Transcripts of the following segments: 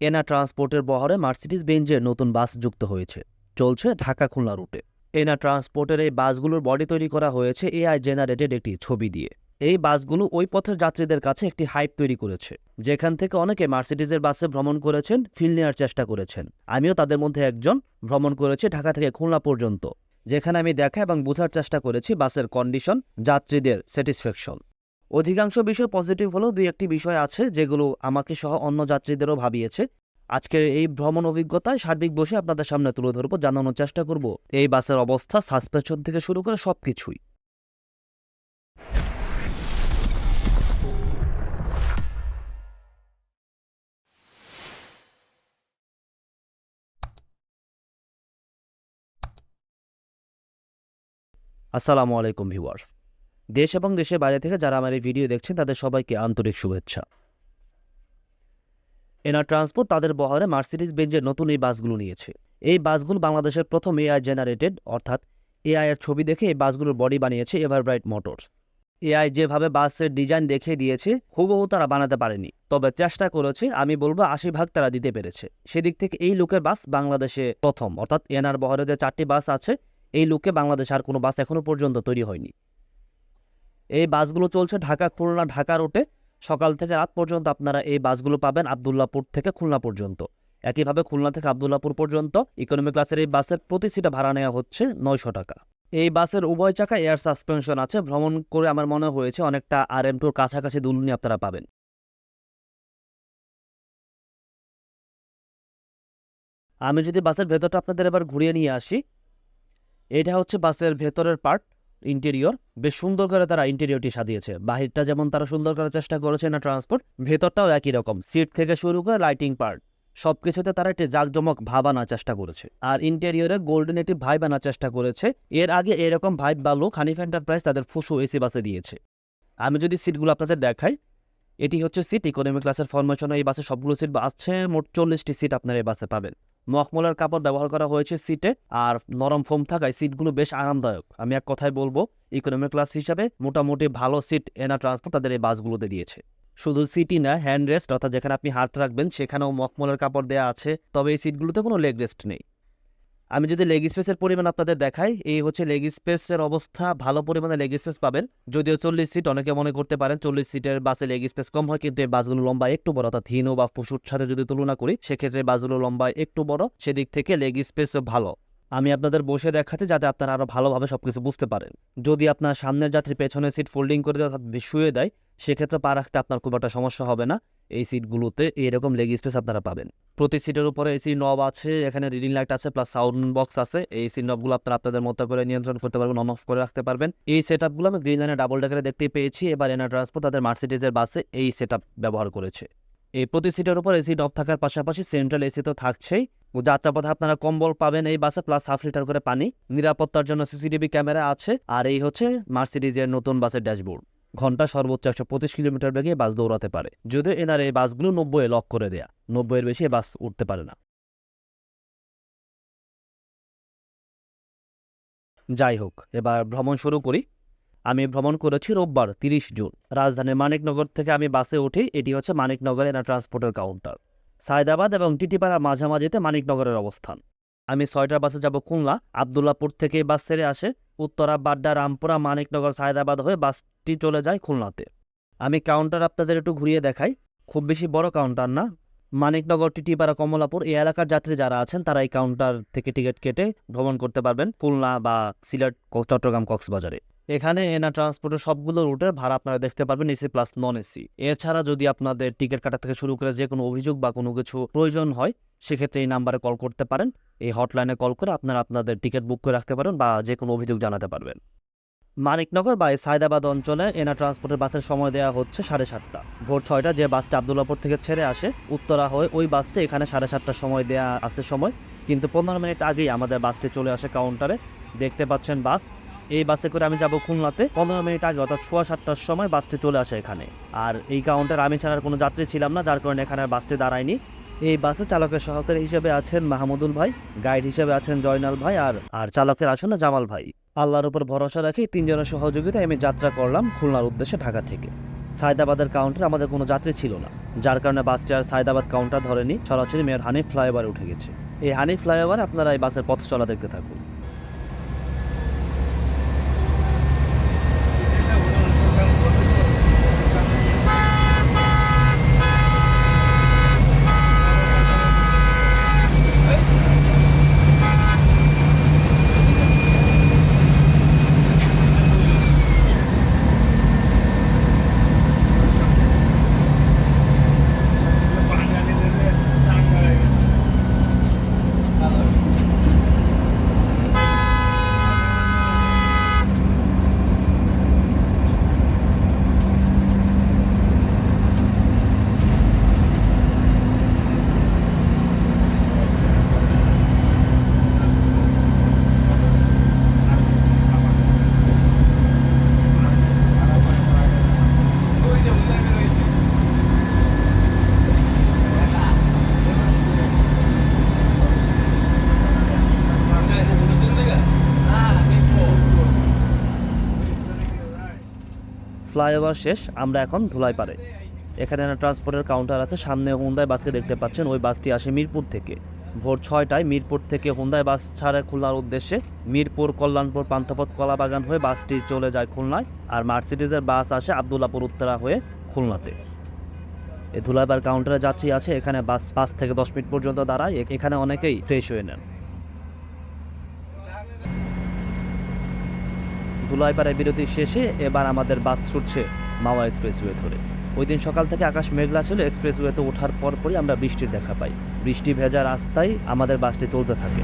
এনা ট্রান্সপোর্টের বহরে মার্সিডিজ বেঞ্জের নতুন বাস যুক্ত হয়েছে। চলছে ঢাকা খুলনা রুটে। এনা ট্রান্সপোর্টের এই বাসগুলোর বডি তৈরি করা হয়েছে এআই জেনারেটেড একটি ছবি দিয়ে। এই বাসগুলো ওই পথের যাত্রীদের কাছে একটি হাইপ তৈরি করেছে। যেখান থেকে অনেকে মার্সিডিজের বাসে ভ্রমণ করেছেন, ফিল নেওয়ার চেষ্টা করেছেন। আমিও তাদের মধ্যে একজন ভ্রমণ করেছি ঢাকা থেকে খুলনা পর্যন্ত। যেখানে আমি দেখা এবং বোঝার চেষ্টা করেছি বাসের কন্ডিশন, যাত্রীদের স্যাটিসফ্যাকশন। অধিকাংশ বিষয় পজিটিভ হলেও দুই একটি বিষয় আছে যেগুলো আমাকে সহ অন্য যাত্রীদেরও ভাবিয়েছে। আজকের এই ভ্রমণ অভিজ্ঞতায় সার্বিক বসে আপনাদের সামনে তুলে ধরবো, জানানোর চেষ্টা করব। এই বাসের অবস্থা সাসপেনশন থেকে শুরু করে সব কিছুই আসসালামু আলাইকুম ভিউয়ার্স। দেশ এবং দেশের বাইরে থেকে যারা আমার এই ভিডিও দেখছেন, তাদের সবাইকে আন্তরিক শুভেচ্ছা। এনার ট্রান্সপোর্ট তাদের বহরে মার্সিডিজ বেঞ্জের নতুন এই বাসগুলো নিয়েছে। এই বাসগুলো বাংলাদেশের প্রথম এআই জেনারেটেড, অর্থাৎ এআই এর ছবি দেখে এই বাসগুলোর বডি বানিয়েছে এভারব্রাইট মোটরস এআই যেভাবে বাসের ডিজাইন দেখে দিয়েছে, হুবহু তারা বানাতে পারেনি। তবে চেষ্টা করেছে, আমি বলব আশি ভাগ তারা দিতে পেরেছে। সেদিক থেকে এই লুকের বাস বাংলাদেশে প্রথম, অর্থাৎ এনআর বহরে যে চারটি বাস আছে, এই লুকে বাংলাদেশে আর কোনো বাস এখনও পর্যন্ত তৈরি হয়নি। এই বাসগুলো চলছে ঢাকা খুলনা ঢাকা রুটে। সকাল থেকে রাত পর্যন্ত আপনারা এই বাসগুলো পাবেন আবদুল্লাপুর থেকে খুলনা পর্যন্ত। একইভাবে খুলনা থেকে আবদুল্লাপুর পর্যন্ত ইকোনমি ক্লাসের এই বাসের প্রতি সিটে ভাড়া নেওয়া হচ্ছে নয়শো টাকা। এই বাসের উভয় চাকা এয়ার সাসপেনশন আছে। ভ্রমণ করে আমার মনে হয়েছে অনেকটা আর এম টুর কাছাকাছি দুলুনি আপনারা পাবেন। আমি যদি বাসের ভেতরটা আপনাদের এবার ঘুরিয়ে নিয়ে আসি, এটা হচ্ছে বাসের ভেতরের পার্ট ইন্টেরিয়র, বেশ সুন্দর করে তারা ইন্টেরিয়রটি সাজিয়েছে। বাহিরটা যেমন তারা সুন্দর করার চেষ্টা করেছে না ট্রান্সপোর্ট, ভেতরটাও একই রকম। সিট থেকে শুরু করে লাইটিং পার্ট সব কিছুতে তারা একটি জাঁকজমক ভাব আনার চেষ্টা করেছে। আর ইন্টেরিয়রে গোল্ডেন একটি ভাইব আনার চেষ্টা করেছে। এর আগে এরকম ভাইব বা লুক হানিফ এন্টারপ্রাইজ তাদের ফুসু এসি বাসে দিয়েছে। আমি যদি সিটগুলো আপনাদের দেখাই, এটি হচ্ছে সিট ইকোনমি ক্লাসের ফরমেশনে এই বাসে সবগুলো সিট আছে, মোট চল্লিশটি সিট আপনারা এই বাসে পাবেন। মখমলের কাপড় ব্যবহার করা হয়েছে সিটে আর নরম ফোম থাকায় সিটগুলো বেশ আরামদায়ক। আমি এক কথায় বলব ইকোনমি ক্লাস হিসাবে মোটামুটি ভালো সিট এনা ট্রান্সপোর্ট তাদের এই বাসগুলোতে দিয়েছে। শুধু সিটি না হ্যান্ড রেস্ট অর্থাৎ যেখানে আপনি হাত রাখবেন, সেখানেও মখমলের কাপড় দেওয়া আছে, তবে এই সিটগুলোতে কোনো লেগ রেস্ট নেই। আমি যদি লেগ স্পেসের পরিমাণ আপনাদের দেখাই, এই হচ্ছে লেগ স্পেসের অবস্থা, ভালো পরিমাণে লেগ স্পেস পাবেন। যদিও চল্লিশ সিট অনেকে মনে করতে পারেন, চল্লিশ সিটের বাসে লেগ স্পেস কম হয়, কিন্তু এই বাসগুলো লম্বা একটু বড়, অর্থাৎ হিনো বা ফুসুর সাথে যদি তুলনা করি, সেক্ষেত্রে বাসগুলো লম্বা একটু বড়, সেদিক থেকে লেগ স্পেসও ভালো। আমি আপনাদের বসে দেখাতে যাতে আপনারা আরও ভালোভাবে সবকিছু বুঝতে পারেন। যদি আপনার সামনের যাত্রী পেছনের সিট ফোল্ডিং করে দেয় অর্থাৎ শুয়ে দেয়, সেক্ষেত্রে পা রাখতে আপনার খুব একটা সমস্যা হবে না। এই সিটগুলোতে এরকম লেগ স্পেস আপনারা পাবেন। প্রতি সিটের উপরে এসি নব আছে, এখানে রিডিং লাইট আছে প্লাস সাউন্ড বক্স আছে। এই সি নবগুলো আপনারা আপনাদের মতো করে নিয়ন্ত্রণ করতে পারবেন অন অফ করে রাখতে পারবেন। এই সেট আপগুলো আমি গ্রিন লাইনে ডাবল ডেকারে দেখতেই পেয়েছি। এবার এনার ট্রান্সপোর্ট তাদের মার্সিডিজের বাসে এই সেট ব্যবহার করেছে। এই প্রতি সিটের উপর এসি নব থাকার পাশাপাশি সেন্ট্রাল এসি তো থাকছেই। যাত্রাপথে আপনারা কম্বল পাবেন এই বাসে প্লাস হাফ লিটার করে পানি। নিরাপত্তার জন্য সিসিটিভি ক্যামেরা আছে। আর এই হচ্ছে মার্সিডিজের নতুন বাসের ড্যাশবোর্ড ঘণ্টা সর্বোচ্চ একশো পঁচিশ কিলোমিটার বেগে বাস দৌড়াতে পারে। যদিও এনার এই বাসগুলো নব্বই লক করে দেয়া। নব্বইয়ের বেশি বাস উঠতে পারে না। যাই হোক, এবার ভ্রমণ শুরু করি। আমি ভ্রমণ করেছি রোববার, তিরিশ জুন। রাজধানীর মানিকনগর থেকে আমি বাসে উঠি, এটি হচ্ছে মানিকনগর এনার ট্রান্সপোর্টের কাউন্টার। সায়দাবাদ এবং টিটিপাড়া মাঝামাঝিতে মানিকনগরের অবস্থান। আমি ছয়টার বাসে যাব খুলনা, আবদুল্লাপুর থেকে বাস ছেড়ে আসে। উত্তরা, বাড্ডা, রামপুরা, মানিকনগর, সায়দাবাদ হয়ে বাসটি চলে যায় খুলনাতে। আমি কাউন্টার আপনাদের একটু ঘুরিয়ে দেখাই। খুব বেশি বড় কাউন্টার না। মানিকনগর, টিটিপাড়া, কমলাপুর এই এলাকার যাত্রী যারা আছেন, তারা এই কাউন্টার থেকে টিকিট কেটে ভ্রমণ করতে পারবেন খুলনা বা সিলেট, চট্টগ্রাম, কক্সবাজারে। এখানে এনা ট্রান্সপোর্টের সবগুলো রুটের ভাড়া আপনারা দেখতে পারবেন এসি প্লাস নন এসি এছাড়া যদি আপনাদের টিকিট কাটা থেকে শুরু করে যে কোনো অভিযোগ বা কোনো কিছু প্রয়োজন হয়, সেক্ষেত্রে এই নাম্বারে কল করতে পারেন। এই হটলাইনে কল করে আপনারা আপনাদের টিকিট বুক করে রাখতে পারেন বা যে কোনো অভিযোগ জানাতে পারবেন। মানিকনগর বা সায়দাবাদ অঞ্চলে এনা ট্রান্সপোর্টের বাসের সময় দেওয়া হচ্ছে সাড়ে সাতটা। ভোর ছয়টা যে বাসটা আবদুল্লাপুর থেকে ছেড়ে আসে, উত্তরা হয়ে ওই বাসটা এখানে সাড়ে সাতটার সময় দেওয়া আছে সময়। কিন্তু পনেরো মিনিট আগেই আমাদের বাসটি চলে আসে কাউন্টারে দেখতে পাচ্ছেন বাস এই বাসে করে আমি যাব খুলনাতে। পনেরো মিনিট আগে, অর্থাৎ সোয়া সাতটার সময় বাসটি চলে আসে এখানে। আর এই কাউন্টার আমি ছাড়ার কোনো যাত্রী ছিলাম না, যার কারণে এখানে আর বাসটি দাঁড়ায়নি। এই বাসে চালকের সহকারী হিসেবে আছেন মাহমুদুল ভাই গাইড হিসেবে আছেন জয়নাল ভাই, আর আর চালকের আসনে জামাল ভাই। আল্লাহর উপর ভরসা রাখি তিনজনের সহযোগিতায় আমি যাত্রা করলাম খুলনার উদ্দেশ্যে ঢাকা থেকে। সায়দাবাদের কাউন্টার আমাদের কোনো যাত্রী ছিল না, যার কারণে বাসটি আর সায়দাবাদ কাউন্টার ধরেনি। সরাসরি মেয়র হানিফ ফ্লাইওভারে উঠে গেছে। এই হানিফ ফ্লাইওভার আপনারা এই বাসের পথ চলা দেখতে থাকুন। ফ্লাইওভার শেষ, আমরা এখন ধুলাই পারে এখানে একটা ট্রান্সপোর্টের কাউন্টার আছে, সামনে হুন্দাই বাসকে দেখতে পাচ্ছেন, ওই বাসটি আসে মিরপুর থেকে। ভোর ছয়টায় মিরপুর থেকে হুন্দাই বাস ছাড়ে খুলনার উদ্দেশ্যে, মিরপুর কল্যাণপুর পান্থপথ কলাবাগান হয়ে বাসটি চলে যায় খুলনায়, আর মার্সিডিজের বাস আসে আবদুল্লাপুর উত্তরা হয়ে খুলনাতে। এই ধুলাইবার কাউন্টারে যাত্রী আছে, এখানে বাস পাঁচ থেকে দশ মিনিট পর্যন্ত দাঁড়ায় এখানে অনেকেই ফ্রেশ হয়ে নেন। ধুলাইপাড়ায় বিরতি শেষে এবার আমাদের বাস ছুটছে মাওয়া এক্সপ্রেসওয়ে ধরে। ওই দিন সকাল থেকে আকাশ মেঘলা ছিল, এক্সপ্রেসওয়েতে ওঠার পরপরই আমরা বৃষ্টির দেখা পাই। বৃষ্টি ভেজা রাস্তায় আমাদের বাসটি চলতে থাকে।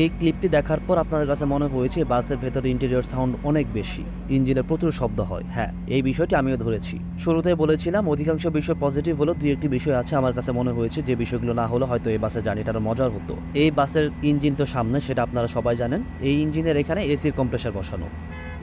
এই ক্লিপটি দেখার পর আপনাদের কাছে মনে হয়েছে বাসের ভেতরে ইন্টেরিয়র সাউন্ড অনেক বেশি, ইঞ্জিনে প্রচুর শব্দ হয়। হ্যাঁ এই বিষয়টি আমিও ধরেছি। শুরুতে বলেছিলাম, অধিকাংশ বিষয় পজিটিভ হলো দুই একটি বিষয় আছে আমার কাছে মনে হয়েছে, যে বিষয়গুলো না হলে হয়তো এই বাসের জার্নিটা মজার হতো। এই বাসের ইঞ্জিন তো সামনে, সেটা আপনারা সবাই জানেন। এই ইঞ্জিনের এখানে এসির কম্প্রেসার বসানো।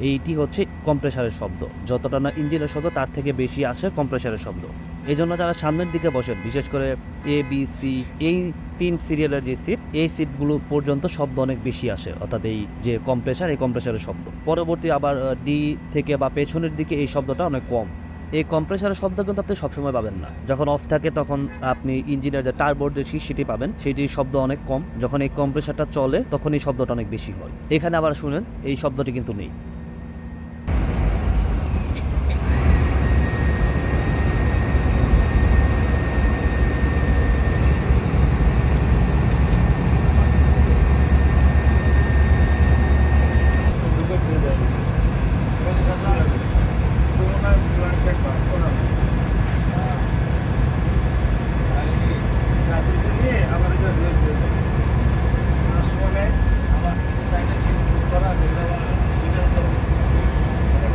এইটি হচ্ছে কম্প্রেসারের শব্দ। যতটা না ইঞ্জিনের শব্দ, তার থেকে বেশি আসে কম্প্রেসারের শব্দ। এই জন্য যারা সামনের দিকে বসেন, বিশেষ করে এ বি সি এই তিন সিরিয়ালের যে সিট এই সিটগুলো পর্যন্ত শব্দ অনেক বেশি আসে, অর্থাৎ এই যে কম্প্রেসার এই কম্প্রেসারের শব্দ। পরবর্তী আবার ডি থেকে বা পেছনের দিকে এই শব্দটা অনেক কম। এই কম্প্রেসারের শব্দ কিন্তু আপনি সবসময় পাবেন না। যখন অফ থাকে তখন আপনি ইঞ্জিনের যে টারবোর্ড যে সেটি পাবেন, সেটির শব্দ অনেক কম। যখন এই কম্প্রেসারটা চলে, তখন এই শব্দটা অনেক বেশি হয়। এখানে আবার শুনেন, এই শব্দটি কিন্তু নেই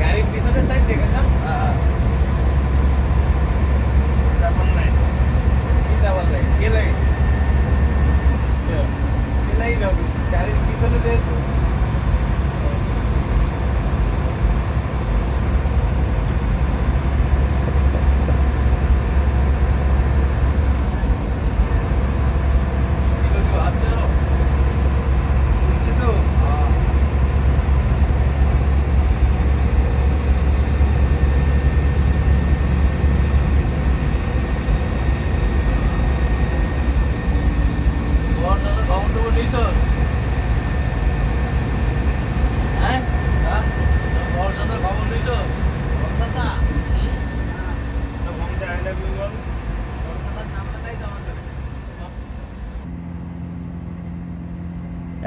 গাড়ির পিছনের সাইড দেখে না কি যাবার লাগে কে লাগে কে লাগে না গাড়ির পিছনে দেখ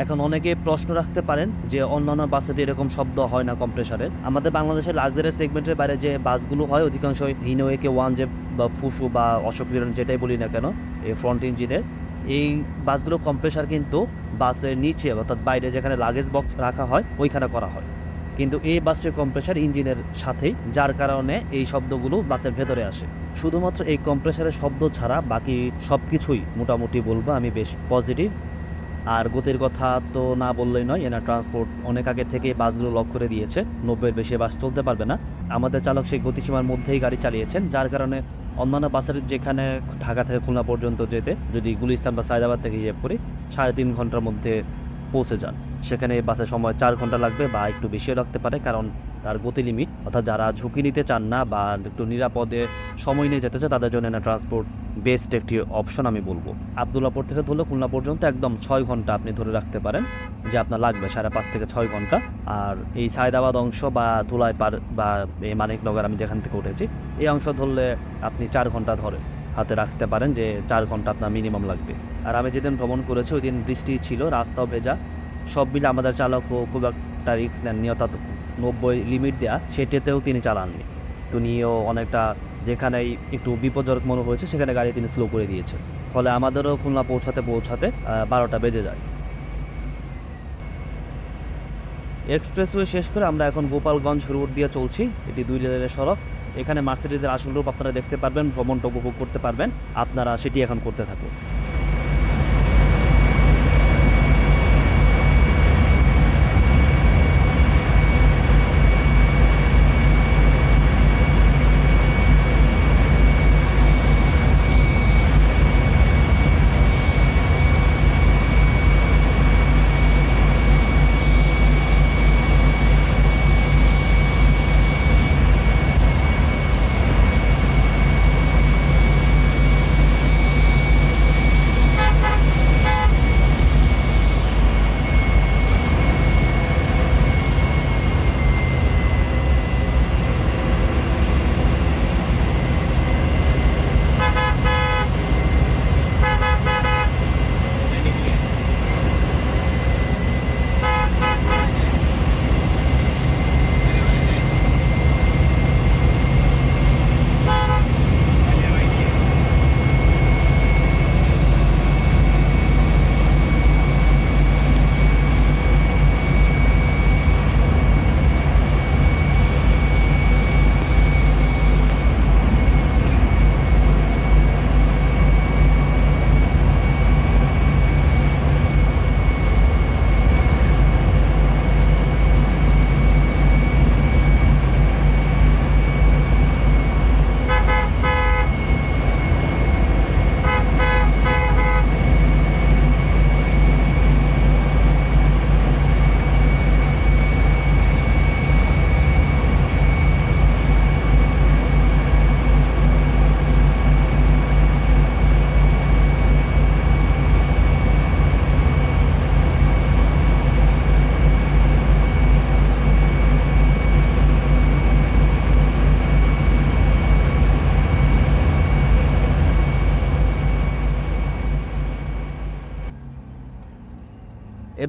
এখন অনেকে প্রশ্ন রাখতে পারেন যে অন্যান্য বাসেতে এরকম শব্দ হয় না কম্প্রেসারের আমাদের বাংলাদেশের লাক্সারি সেগমেন্টের বাইরে যে বাসগুলো হয় অধিকাংশ হিনোয়েকে ওয়ান যে বা ফুসু বা অশোক যেটাই বলি না কেন, এই ফ্রন্ট ইঞ্জিনের, এই বাসগুলো কম্প্রেসার কিন্তু বাসের নিচে অর্থাৎ বাইরে যেখানে লাগেজ বক্স রাখা হয়, ওইখানে করা হয়। কিন্তু এই বাসটির কম্প্রেসার ইঞ্জিনের সাথেই, যার কারণে এই শব্দগুলো বাসের ভেতরে আসে। শুধুমাত্র এই কম্প্রেসারের শব্দ ছাড়া বাকি সব কিছুই মোটামুটি বলব আমি বেশ পজিটিভ আর গতির কথা তো না বললেই নয়, এনার ট্রান্সপোর্ট অনেক আগে থেকে বাসগুলো লক করে দিয়েছে। নব্বইয়ের বেশি বাস চলতে পারবে না। আমাদের চালক সেই গতিসীমার মধ্যেই গাড়ি চালিয়েছেন, যার কারণে অন্যান্য বাসের যেখানে ঢাকা থেকে খুলনা পর্যন্ত যেতে, যদি গুলিস্তান বা সায়দাবাদ থেকে হিসেব করি, সাড়ে তিন ঘণ্টার মধ্যে পৌঁছে যান। সেখানে বাসের সময় চার ঘণ্টা লাগবে বা একটু বেশিও রাখতে পারে, কারণ তার গতি লিমিট অর্থাৎ যারা ঝুঁকি নিতে চান না বা একটু নিরাপদে সময় নিয়ে যেতে চায়, তাদের জন্য না ট্রান্সপোর্ট বেস্ট একটি অপশন আমি বলব। আবদুল্লাপুর থেকে ধরলে, খুলনা পর্যন্ত একদম ছয় ঘণ্টা আপনি ধরে রাখতে পারেন, যে আপনার লাগবে সাড়ে পাঁচ থেকে ছয় ঘণ্টা। আর এই সায়দাবাদ অংশ বা ধুলাই পার বা এই মানিকনগর আমি যেখান থেকে উঠেছি, এই অংশ ধরলে আপনি চার ঘণ্টা ধরে হাতে রাখতে পারেন, যে চার ঘণ্টা আপনার মিনিমাম লাগবে। আর আমি যেদিন ভ্রমণ করেছি, ওই দিন বৃষ্টি ছিল, রাস্তাও ভেজা। সব মিলে আমাদের চালকও খুব একটা রিস্ক নেননি, অর্থাৎ নব্বই লিমিট দেওয়া সেটাতেও তিনি চালাননি। তিনিও অনেকটা যেখানেই একটু বিপজ্জনক মনে হয়েছে, সেখানে গাড়ি তিনি স্লো করে দিয়েছেন। ফলে আমাদেরও খুলনা পৌঁছাতে পৌঁছাতে বারোটা বেজে যায়। এক্সপ্রেসওয়ে শেষ করে আমরা এখন গোপালগঞ্জ রোড দিয়ে চলছি। এটি দুই লেনের সড়ক। এখানে মার্সিডিজের আসল রূপ আপনারা দেখতে পারবেন, ভ্রমণটা উপভোগ করতে পারবেন। আপনারা সেটি এখন করতে থাকুন।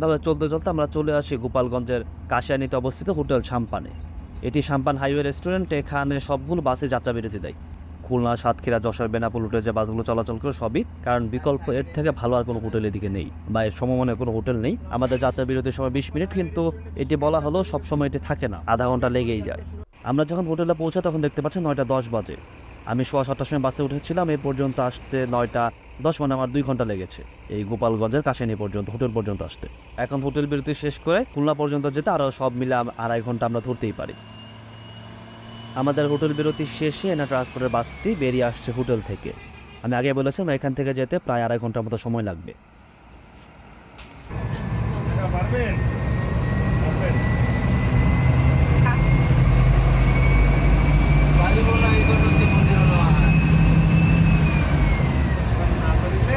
এভাবে চলতে চলতে আমরা চলে আসি গোপালগঞ্জের কাশিয়ানিতে অবস্থিত হোটেল সাম্পানে। এটি সাম্পান হাইওয়ে রেস্টুরেন্ট, এখানে সবগুলো বাসে যাত্রা বিরতি দেয়। খুলনা, সাতক্ষীরা, যশোর বেনাপুল রুটে যে বাসগুলো চলাচল করে সবই, কারণ বিকল্প এর থেকে ভালো আর কোনো হোটেলের দিকে নেই বা এর সমমনে কোনো হোটেল নেই। আমাদের যাত্রা বিরতির সময় বিশ মিনিট, কিন্তু এটি বলা হলো সবসময় এটি থাকে না, আধা ঘণ্টা লেগেই যায়। আমরা যখন হোটেলে পৌঁছাই, তখন দেখতে পাচ্ছি নয়টা দশ বাজে। আমি সোয়া সাতটার সময় বাসে উঠেছিলাম এই পর্যন্ত আসতে নয়টা, দশ মানে আমার দুই ঘণ্টা লেগেছে। এই গোপালগঞ্জের কাশানি পর্যন্ত, হোটেল পর্যন্ত আসতে। এখন হোটেল বিরতি শেষ করে খুলনা পর্যন্ত যেতে আরও সব মিলে আড়াই ঘণ্টা আমরা ধরতেই পারি। আমাদের হোটেল বিরতি শেষে এনা ট্রান্সপোর্টের বাসটি বেরিয়ে আসছে হোটেল থেকে। আমি আগে বলেছিলাম এখান থেকে যেতে প্রায় আড়াই ঘণ্টার মতো সময় লাগবে বালিবোনা এই করতে মন্দির হলো আর না পারিলে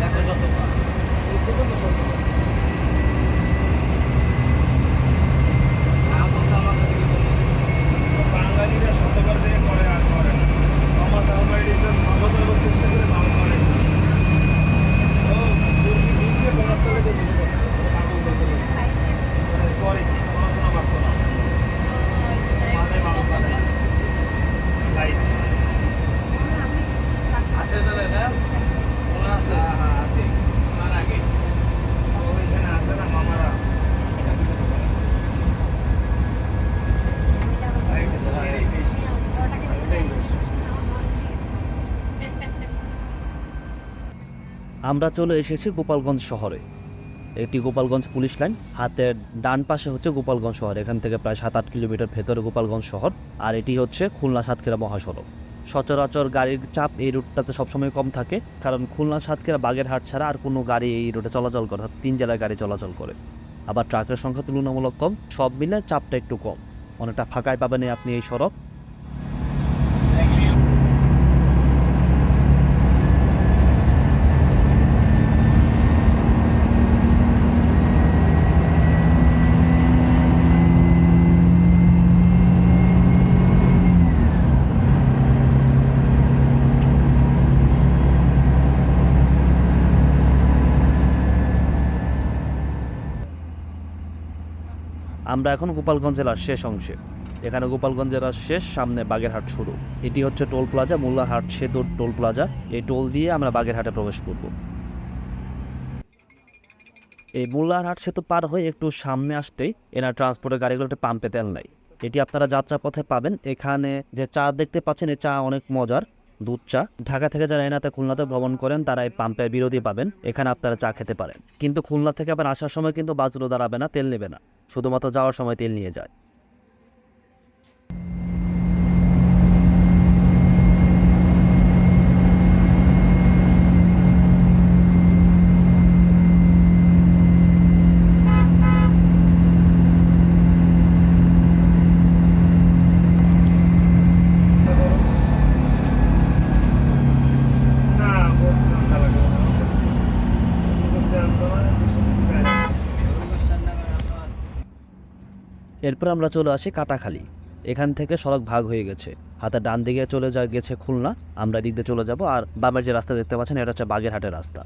দেখো শতবার না বলতে আমার কাছে কিছু নেই বাঙালিরা শতবার দিয়ে করে আর করে না থমাস আলভা এডিসন শতবার চেষ্টা করে ভালো করে ও দুর্নীতি দিয়ে বরাদ্দ করে দিয়ে করে কি পড়াশোনা পারতো না মাথায় মানুষ পাঠাই লাইট আছে তো এটা মনে আছে হ্যাঁ আছে আমার আগে ওইখানে আছে না মামারা লাইট এটাই বেশি এটাই বেশি আমরা চলে এসেছি গোপালগঞ্জ শহরে। এটি গোপালগঞ্জ পুলিশ লাইন, হাতের ডান পাশে হচ্ছে গোপালগঞ্জ শহর। এখান থেকে প্রায় সাত আট কিলোমিটার ভেতরে গোপালগঞ্জ শহর, আর এটি হচ্ছে খুলনা সাতক্ষীরা মহাসড়ক। সচরাচর গাড়ির চাপ এই রুটটাতে সবসময় কম থাকে, কারণ খুলনা সাতক্ষীরা বাগেরহাট ছাড়া আর কোনো গাড়ি এই রুটে চলাচল করে অর্থাৎ তিন জেলায় গাড়ি চলাচল করে। আবার ট্রাকের সংখ্যা তুলনামূলক কম, সব মিলে চাপটা একটু কম। অনেকটা ফাঁকায় পাবেন আপনি এই সড়ক। আমরা এখন গোপালগঞ্জ জেলার শেষ অংশে। এখানে গোপালগঞ্জ জেলার শেষ সামনে বাগেরহাট শুরু। এটি হচ্ছে টোল প্লাজা, মোল্লারহাট সেতুর টোল প্লাজা। এই টোল দিয়ে আমরা বাগেরহাটে প্রবেশ করব। এই মোল্লারহাট সেতু পার হয়ে একটু সামনে আসতেই এনার ট্রান্সপোর্টের গাড়িগুলো একটা পাম্পে তেল নাই। এটি আপনারা যাত্রা পথে পাবেন। এখানে যে চা দেখতে পাচ্ছেন এই চা অনেক মজার। দুধ চা ঢাকা থেকে যারা এনাতে খুলনাতে ভ্রমণ করেন তারা এই পাম্পের বিরোধী পাবেন। এখানে আপনারা চা খেতে পারেন। কিন্তু খুলনা থেকে আবার আসার সময় কিন্তু বাসগুলো দাঁড়াবে না, তেল নেবে না। শুধুমাত্র যাওয়ার সময় তেল নিয়ে যায় না বসলাম খেলা করে এরপর আমরা চলে আসি কাটাখালি। এখান থেকে সড়ক ভাগ হয়ে গেছে। হাতে ডান দিকে চলে যা গেছে খুলনা। আমরা এদিক দিয়ে চলে যাব। আর বামের যে রাস্তা দেখতে পাচ্ছেন, এটা হচ্ছে বাগেরহাটের রাস্তা।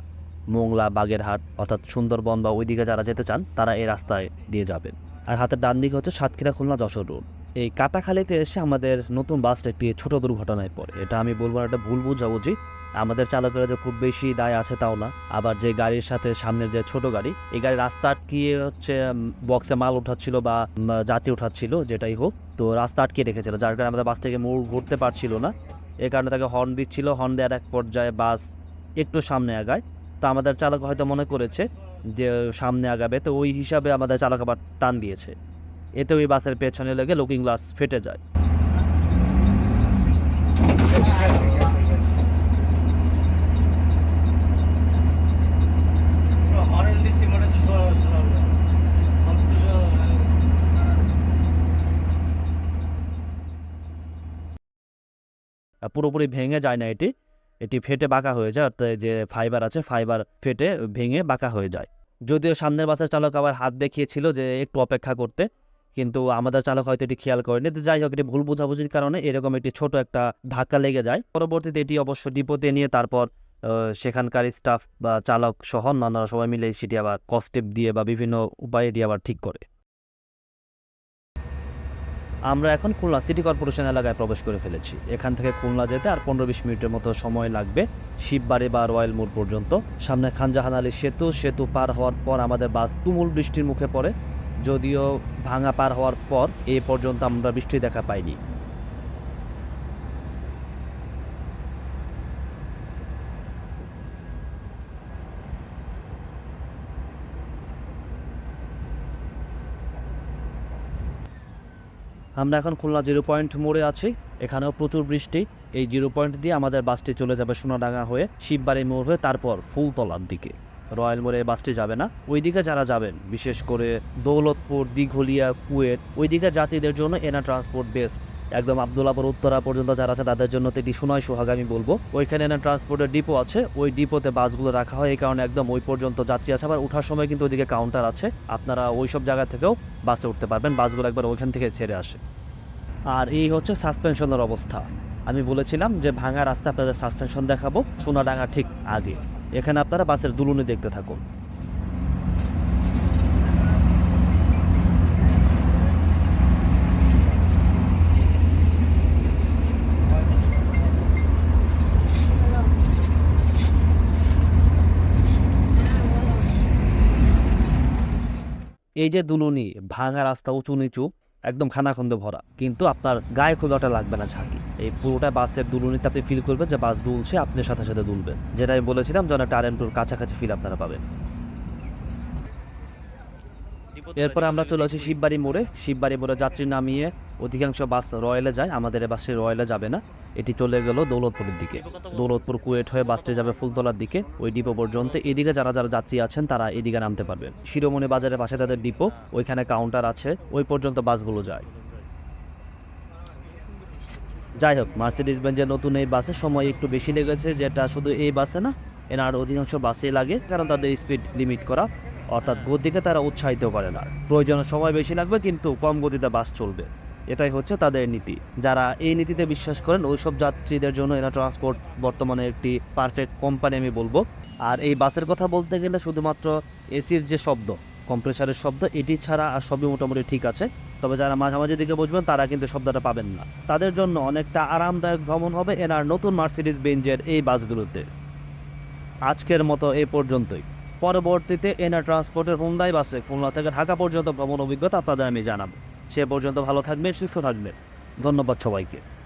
মোংলা, বাগেরহাট, অর্থাৎ সুন্দরবন বা ওইদিকে যারা যেতে চান, তারা এই রাস্তায় দিয়ে যাবেন। আর হাতের ডান দিকে হচ্ছে সাতক্ষীরা, খুলনা, যশোর রোড এই কাটাখালিতে এসে আমাদের নতুন বাসটা একটি ছোট দুর্ঘটনায় পড়ে। এটা আমি বলব এটা ভুল বুঝাবুঝি। আমাদের চালকেরা যে খুব বেশি দায় আছে তাও না। আবার যে গাড়ির সাথে সামনের যে ছোট গাড়ি, এই গাড়ি রাস্তা আটকিয়ে হচ্ছে বক্সে মাল উঠাচ্ছিল বা যাত্রী উঠাচ্ছিল, যেটাই হোক, তো রাস্তা আটকে রেখেছিল, যার কারণে আমাদের বাস থেকে মোড় ঘুরতে পারছিল না। এই কারণে তাকে হর্ন দিচ্ছিল হর্ন দেওয়ার এক পর্যায়ে বাস একটু সামনে আগায়। তো আমাদের চালক হয়তো মনে করেছে যে সামনে আগাবে, তো ওই হিসাবে আমাদের চালক আবার টান দিয়েছে। এতে ওই বাসের পেছনে লেগে লুকিং গ্লাস ফেটে যায় হরেন দিচ্ছি মনে হচ্ছে শোনা শোনা অল্প শোনা আর পুরোপুরি ভেঙে যায় না এটি। এটি ফেটে বাঁকা হয়ে যায়, অর্থাৎ যে ফাইবার আছে ফাইবার ফেটে ভেঙে বাঁকা হয়ে যায়। যদিও সামনের বাসের চালক আবার হাত দেখিয়েছিল যে একটু অপেক্ষা করতে, কিন্তু আমাদের চালক হয়তো এটি খেয়াল করেনি। তো যাই হোক, এটি ভুল বোঝাবুঝির কারণে এরকম একটি ছোট একটা ধাক্কা লেগে যায়। পরবর্তীতে এটি অবশ্য ডিপোতে নিয়ে তারপর সেখানকার স্টাফ বা চালক সহ অন্যান্যরা সবাই মিলে সেটি আবার কস্টেপ দিয়ে বা বিভিন্ন উপায়ে এটি আবার ঠিক করে। আমরা এখন খুলনা সিটি কর্পোরেশন এলাকায় প্রবেশ করে ফেলেছি। এখান থেকে খুলনা যেতে আর পনেরো বিশ মিনিটের মতো সময় লাগবে শিববাড়ি বা রয়্যাল মোড় পর্যন্ত। সামনে খানজাহান আলী সেতু সেতু পার হওয়ার পর আমাদের বাস তুমুল বৃষ্টির মুখে পড়ে, যদিও ভাঙা পার হওয়ার পর এ পর্যন্ত আমরা বৃষ্টি দেখা পাইনি। আমরা এখন খুলনা জিরো পয়েন্ট মোড়ে আছি। এখানেও প্রচুর বৃষ্টি। এই জিরো পয়েন্ট দিয়ে আমাদের বাসটি চলে যাবে সোনাডাঙ্গা হয়ে শিববাড়ি মোড় হয়ে তারপর ফুলতলার দিকে। রয়্যাল মোড়ে বাসটি যাবে না। ওইদিকে যারা যাবেন, বিশেষ করে দৌলতপুর, দিঘলিয়া কুয়েট ওইদিকে যাত্রীদের জন্য এনা ট্রান্সপোর্ট বেস একদম আবদুল্লাপুর উত্তরা পর্যন্ত যারা আছে, তাদের জন্য তো এটি সোনাই সোহাগ আমি বলব। ওইখানে এনা ট্রান্সপোর্টের ডিপো আছে, ওই ডিপোতে বাসগুলো রাখা হয়, এই কারণে একদম ওই পর্যন্ত যাত্রী আছে। আবার ওঠার সময় কিন্তু ওইদিকে কাউন্টার আছে, আপনারা ওই সব জায়গা থেকেও বাসে উঠতে পারবেন, বাসগুলো একবার ওইখান থেকে ছেড়ে আসে। আর এই হচ্ছে সাসপেনশনের অবস্থা। আমি বলেছিলাম যে ভাঙা রাস্তা আপনাদের সাসপেনশন দেখাবো, সোনাডাঙ্গা ঠিক আগে। এখানে আপনারা বাসের দুলুনি দেখতে থাকুন। এই যে দুলুনি, ভাঙা রাস্তা উঁচু নিচু, একদম খানাখন্দে ভরা, কিন্তু আপনার গায়ে খুব একটা লাগবে না ঝাঁকি। এই পুরোটা বাসের দুলুনিতে আপনি ফিল করবেন যে বাস দুলছে আপনি সাথে সাথে দুলবেন যেটা আমি বলেছিলাম যেন একটা টুর কাছাকাছি ফিল আপনারা পাবেন। এরপর আমরা চলে আসি শিববাড়ি মোড়ে। শিববাড়ি মোড়ে যাত্রী নামিয়ে অধিকাংশ বাস রয়্যালে যায় আমাদের বাসে রয়্যালে যাবে না। এটি চলে গেল দৌলতপুরের দিকে। দৌলতপুর কুয়েট হয়ে বাসটি যাবে ফুলতলার দিকে। ওই ডিপো পর্যন্ত এদিকে যারা যারা যাত্রী আছেন তারা এদিকে নামতে পারবেন। শিরোমণি বাজারের পাশে তাদের ডিপো ওইখানে কাউন্টার আছে ওই পর্যন্ত বাসগুলো যায়। যাই হোক মার্সিডিজ বেঞ্জের নতুন এই বাসে সময় একটু বেশি লেগেছে যেটা শুধু এই বাসে না এনার অধিকাংশ বাসে লাগে কারণ তাদের স্পিড লিমিট করা। অর্থাৎ গতিকে তারা উৎসাহিত করে না। প্রয়োজনে সময় বেশি লাগবে, কিন্তু কম গতিতে বাস চলবে। এটাই হচ্ছে তাদের নীতি। যারা এই নীতিতে বিশ্বাস করেন, ওইসব যাত্রীদের জন্য এরা ট্রান্সপোর্ট বর্তমানে একটি পারফেক্ট কোম্পানি আমি বলব। আর এই বাসের কথা বলতে গেলে শুধুমাত্র এসির যে শব্দ কম্প্রেসারের শব্দ, এটি ছাড়া আর সবই মোটামুটি ঠিক আছে। তবে যারা মাঝামাঝি দিকে বুঝবেন তারা কিন্তু শব্দটা পাবেন না। তাদের জন্য অনেকটা আরামদায়ক ভ্রমণ হবে এনার নতুন মার্সিডিজ বেঞ্জের এই বাসগুলোতে। আজকের মতো এ পর্যন্তই। পরবর্তীতে এনার ট্রান্সপোর্টের হুন্দাই বাসে খুলনা থেকে ঢাকা পর্যন্ত ভ্রমণ অভিজ্ঞতা আপনাদের আমি জানাব। সে পর্যন্ত ভালো থাকবেন, সুস্থ থাকবেন। ধন্যবাদ সবাইকে।